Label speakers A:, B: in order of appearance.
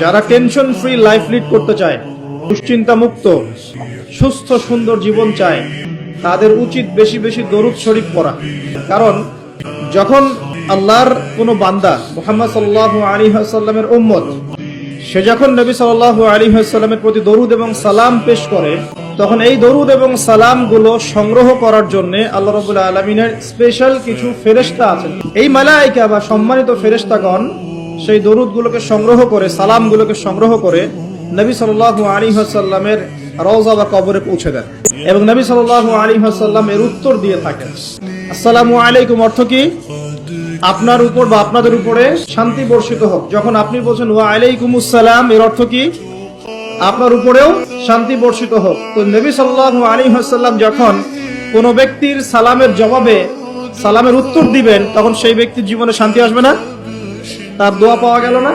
A: যারা tension free life lead করতে চায় দুশ্চিন্তা মুক্ত সুস্থ, সুন্দর জীবন চায়, তাদের উচিত বেশি বেশি দরুদ শরীফ পড়া। কারণ যখন আল্লাহর কোনো বান্দা মোহাম্মদ সাল্লাহ আলী সাল্লামের উম্মত, সে যখন নবী সাল্লাহ আলী সাল্লামের প্রতি দরুদ এবং সালাম পেশ করে, তখন এই দরুদ এবং সালামগুলো সংগ্রহ করার জন্য আল্লাহ রবুল্লা আলমিনের স্পেশাল কিছু ফেরেশতা আছেন। এই মালাইকা বা সম্মানিত ফেরেশতাগণ সেই দরুদগুলোকে সংগ্রহ করে, সালামগুলোকে সংগ্রহ করে নবী সাল্লাহ আলী সাল্লামের রওজা বা কবরে পৌঁছে দেন। এবং নবী সাল্লাহ আলী সাল্লাম এর উত্তর দিয়ে থাকেন। আসসালামু আলাইকুম অর্থ কি? আপনার উপর বা আপনাদের উপরে শান্তি বর্ষিত হোক। যখন আপনি বলছেন ওয়া আলাইকুম আসসালাম, এর অর্থ কি? আপনার উপরেও শান্তি বর্ষিত হোক। তো নবী আলাইহি ওয়াসাল্লাম যখন কোন ব্যক্তির সালামের জবাবে সালামের উত্তর দিবেন, তখন সেই ব্যক্তির জীবনে শান্তি আসবে না? তার দোয়া পাওয়া গেল না?